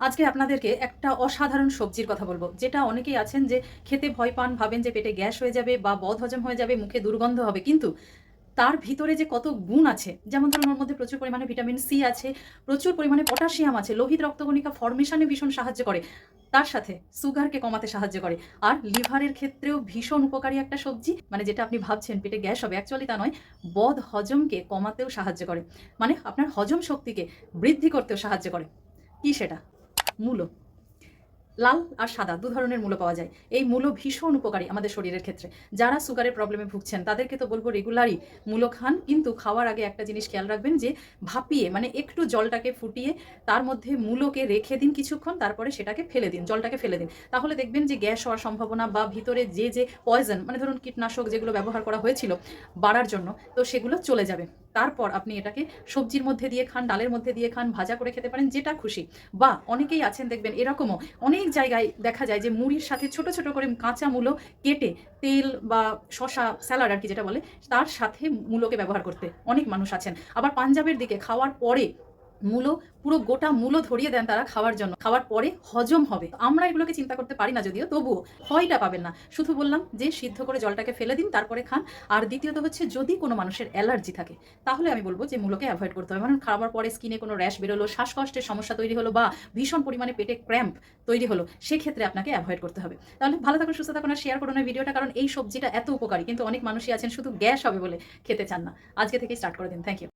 আজকে আপনাদেরকে একটা অসাধারণ সবজির কথা বলব। যেটা অনেকেই আছেন যে খেতে ভয় পান, ভাবেন যে পেটে গ্যাস হয়ে যাবে বা বদ হজম হয়ে যাবে, মুখে দুর্গন্ধ হবে। কিন্তু তার ভিতরে যে কত গুণ আছে, যেমন ধরুন ওর মধ্যে প্রচুর পরিমাণে ভিটামিন সি আছে, প্রচুর পরিমাণে পটাশিয়াম আছে, লোহিত রক্তকণিকা ফর্মেশনে ভীষণ সাহায্য করে, তার সাথে সুগারকে কমাতে সাহায্য করে। আর লিভারের ক্ষেত্রেও ভীষণ উপকারী একটা সবজি মানে যেটা আপনি ভাবছেন পেটে গ্যাস হবে অ্যাকচুয়ালি তা নয় বদ হজমকে কমাতেও সাহায্য করে। মানে আপনার হজম শক্তিকে বৃদ্ধি করতেও সাহায্য করে। কি সেটা? মূলো। লাল আর সাদা দু ধরনের মূলো পাওয়া যায়। এই মূলো ভীষণ উপকারী আমাদের শরীরের ক্ষেত্রে। যারা সুগারের প্রবলেমে ভুগছেন, তাদেরকে তো বলব রেগুলারই মূলো খান। কিন্তু খাওয়ার আগে একটা জিনিস খেয়াল রাখবেন যে, ভাপিয়ে মানে একটু জলটাকে ফুটিয়ে তার মধ্যে মূলোকে রেখে দিন কিছুক্ষণ, তারপরে সেটাকে ফেলে দিন, জলটাকে ফেলে দিন। তাহলে দেখবেন যে গ্যাস হওয়ার সম্ভাবনা বা ভিতরে যে যে পয়জন মানে ধরুন কীটনাশক যেগুলো ব্যবহার করা হয়েছিল বাড়ার জন্য, তো সেগুলো চলে যাবে। তারপর আপনি এটাকে সবজির মধ্যে দিয়ে খান, ডালের মধ্যে দিয়ে খান, ভাজা করে খেতে পারেন, যেটা খুশি। বা অনেকেই আছেন দেখবেন এরকমও। অনেক জায়গায় দেখা যায় যে মুড়ির সাথে ছোট ছোট করে কাঁচা মূলো কেটে তেল বা শশা স্যালাড আর কি যেটা বলে, তার সাথে মূলোকে ব্যবহার করতে অনেক মানুষ আছেন। আবার পাঞ্জাবের দিকে খাওয়ার পরে মূলো পুরো গোটা মূলো ধরিয়ে দেন তারা খাওয়ার জন্য। খাওয়ার পরে হজম হবে। আমরা এগুলোকে চিন্তা করতে পারি না যদিও, তবুও ভয়টা পাবেন না। শুধু বললাম যে, সিদ্ধ করে জলটাকে ফেলে দিন, তারপরে খান। আর দ্বিতীয়ত হচ্ছে, যদি কোনো মানুষের অ্যালার্জি থাকে, তাহলে আমি বলব যে, মূলোকে অ্যাভয়েড করতে হবে। কারণ খাওয়ার পরে স্কিনে কোনো র্যাশ বেরোলো, শ্বাসকষ্টের সমস্যা তৈরি হলো বা ভীষণ পরিমাণে পেটে ক্র্যাম্প তৈরি হলো, সেক্ষেত্রে আপনাকে অ্যাভয়েড করতে হবে। তাহলে ভালো থাকুন, সুস্থ থাকুন আর শেয়ার করুন ভিডিওটা, কারণ এই সবজিটা এত উপকারী। কিন্তু অনেক মানুষই আছেন, শুধু গ্যাস হবে বলে খেতে চান না। আজকে থেকেই স্টার্ট করে দিন। Thank you.